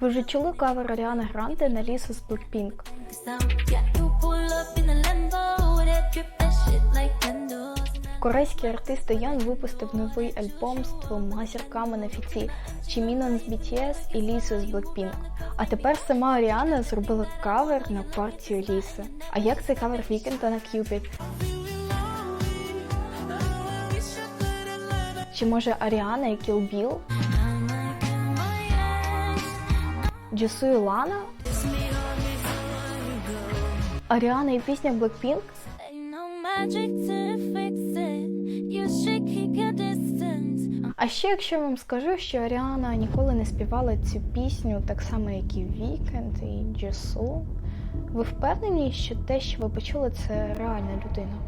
Ви вже чули кавер Аріани Гранде на лісу з Blackpink? Корейський артист Ян випустив новий альбом з двома зірками на фіці Чімінон з BTS і Лісу з Blackpink. А тепер сама Аріана зробила кавер на партію Ліси. А як цей кавер Вікенда на Cupid? Чи може Аріана і Kill Bill? Джесу і Лана? Аріана і пісня Blackpink? А ще якщо я вам скажу, що Аріана ніколи не співала цю пісню так само, як і Вікенд і Джесу, ви впевнені, що те, що ви почули, це реальна людина?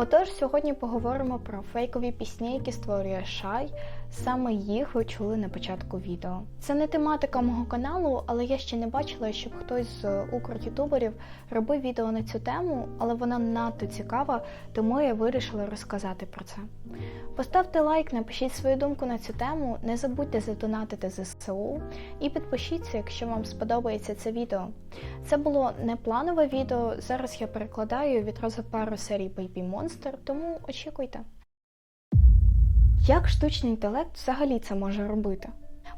Отож, сьогодні поговоримо про фейкові пісні, які створює Шай. Саме їх ви чули на початку відео. Це не тематика мого каналу, але я ще не бачила, щоб хтось з укрютуберів робив відео на цю тему, але вона надто цікава, тому я вирішила розказати про це. Поставте лайк, напишіть свою думку на цю тему, не забудьте задонатити ЗСУ і підпишіться, якщо вам сподобається це відео. Це було не планове відео. Зараз я перекладаю відразу пару серій Baby Monster, тому очікуйте. Як штучний інтелект взагалі це може робити?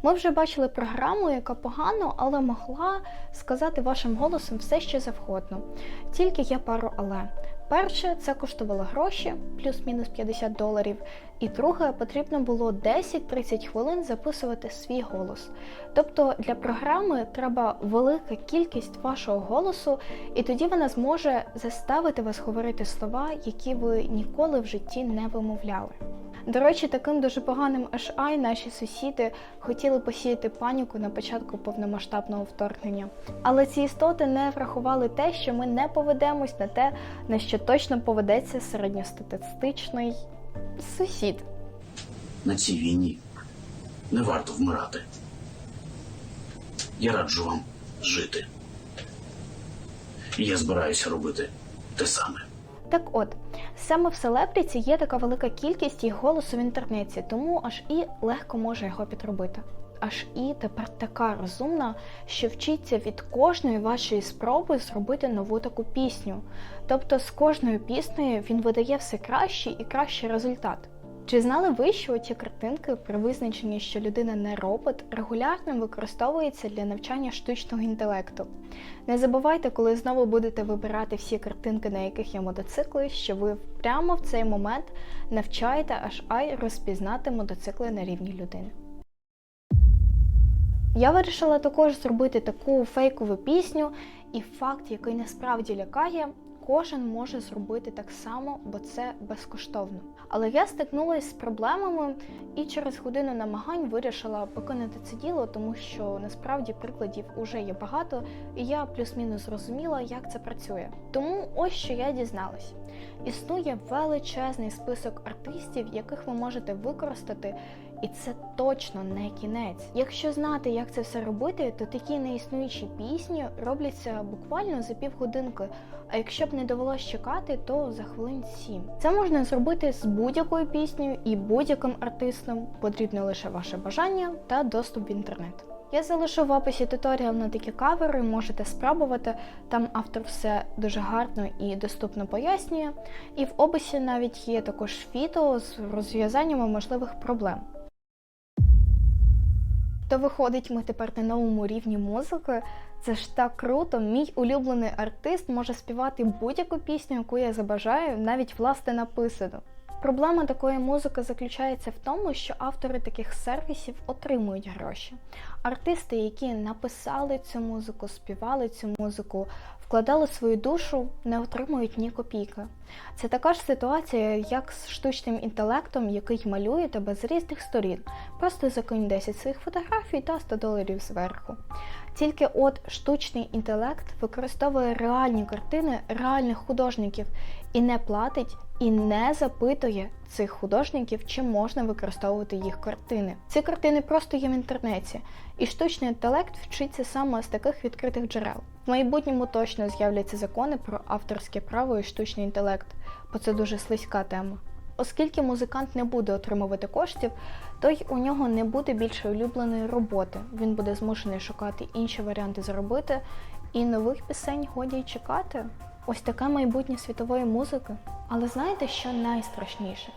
Ми вже бачили програму, яка погано, але могла сказати вашим голосом все, що завгодно. Тільки є пару але. Перше, це коштувало гроші, плюс-мінус 50 доларів. І друге, потрібно було 10-30 хвилин записувати свій голос. Тобто для програми треба велика кількість вашого голосу, і тоді вона зможе заставити вас говорити слова, які ви ніколи в житті не вимовляли. До речі, таким дуже поганим HI наші сусіди хотіли посіяти паніку на початку повномасштабного вторгнення. Але ці істоти не врахували те, що ми не поведемось на те, на що точно поведеться середньостатистичний сусід. на цій війні не варто вмирати. Я раджу вам жити. І я збираюся робити те саме. Так от, саме в селебріті є така велика кількість їх голосу в інтернеті, тому аж і легко може його підробити. Аж і тепер така розумна, що вчиться від кожної вашої спроби зробити нову таку пісню. Тобто з кожною піснею він видає все кращий і кращий результат. Чи знали ви, що ці картинки при визначенні, що людина не робот, регулярно використовуються для навчання штучного інтелекту? Не забувайте, коли знову будете вибирати всі картинки, на яких є мотоцикли, що ви прямо в цей момент навчаєте аж ай розпізнати мотоцикли на рівні людини. Я вирішила також зробити таку фейкову пісню, і факт, який насправді лякає, кожен може зробити так само, бо це безкоштовно. Але я стикнулася з проблемами і через годину намагань вирішила покинути це діло, тому що насправді прикладів уже є багато, і я плюс-мінус зрозуміла, як це працює. Тому ось що я дізналась. Існує величезний список артистів, яких ви можете використати, і це точно не кінець. Якщо знати, як це все робити, то такі неіснуючі пісні робляться буквально за півгодинки. А якщо б не довелось чекати, то за хвилин сім. Це можна зробити з будь-якою піснею і будь-яким артистом. Потрібно лише ваше бажання та доступ в інтернет. Я залишу в описі туторіал на такі кавери, можете спробувати. Там автор все дуже гарно і доступно пояснює. І в описі навіть є також відео з розв'язаннями можливих проблем. То виходить, ми тепер на новому рівні музики. Це ж так круто. Мій улюблений артист може співати будь-яку пісню, яку я забажаю, навіть власне написану. Проблема такої музики заключається в тому, що автори таких сервісів отримують гроші. Артисти, які написали цю музику, співали цю музику, вкладали свою душу, не отримують ні копійки. Це така ж ситуація, як з штучним інтелектом, який малює тебе з різних сторін. Просто закинь 10 своїх фотографій та 100 доларів зверху. Тільки от штучний інтелект використовує реальні картини реальних художників і не платить, і не запитує цих художників, чи можна використовувати їх картини. Ці картини просто є в інтернеті, і штучний інтелект вчиться саме з таких відкритих джерел. В майбутньому точно з'являться закони про авторське право і штучний інтелект, бо це дуже слизька тема. Оскільки музикант не буде отримувати коштів, то й у нього не буде більше улюбленої роботи. Він буде змушений шукати інші варіанти заробити, і нових пісень годі й чекати. Ось таке майбутнє світової музики. Але знаєте, що найстрашніше?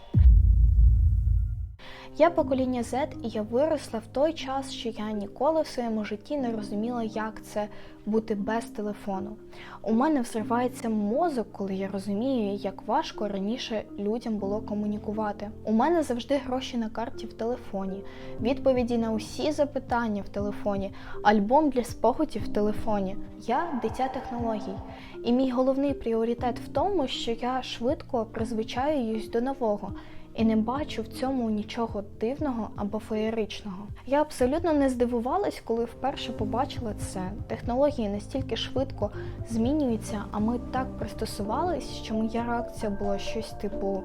Я покоління Z, і я виросла в той час, що я ніколи в своєму житті не розуміла, як це бути без телефону. У мене взривається мозок, коли я розумію, як важко раніше людям було комунікувати. У мене завжди гроші на карті в телефоні, відповіді на усі запитання в телефоні, альбом для спогадів в телефоні. Я дитя технологій, і мій головний пріоритет в тому, що я швидко призвичаюсь до нового і не бачу в цьому нічого дивного або феєричного. Я абсолютно не здивувалась, коли вперше побачила це. Технології настільки швидко змінюються, а ми так пристосувались, що моя реакція була щось типу: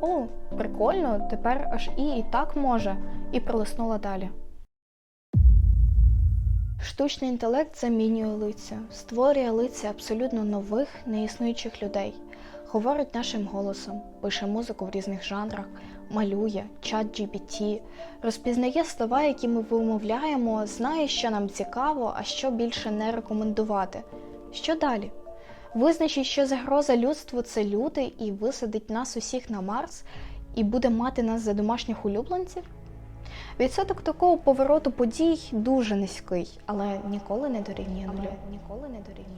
О, прикольно, тепер аж і і так може, і пролиснула далі. Штучний інтелект замінює лиця, створює лиця абсолютно нових, неіснуючих людей, говорить нашим голосом, пише музику в різних жанрах, малює, чат GPT, розпізнає слова, які ми вимовляємо, знає, що нам цікаво, а що більше не рекомендувати. Що далі? Визначить, що загроза людству це люди, і висадить нас усіх на Марс, і буде мати нас за домашніх улюбленців? Відсоток такого повороту подій дуже низький, але ніколи не дорівнює нулю. Ніколи не дорівнює.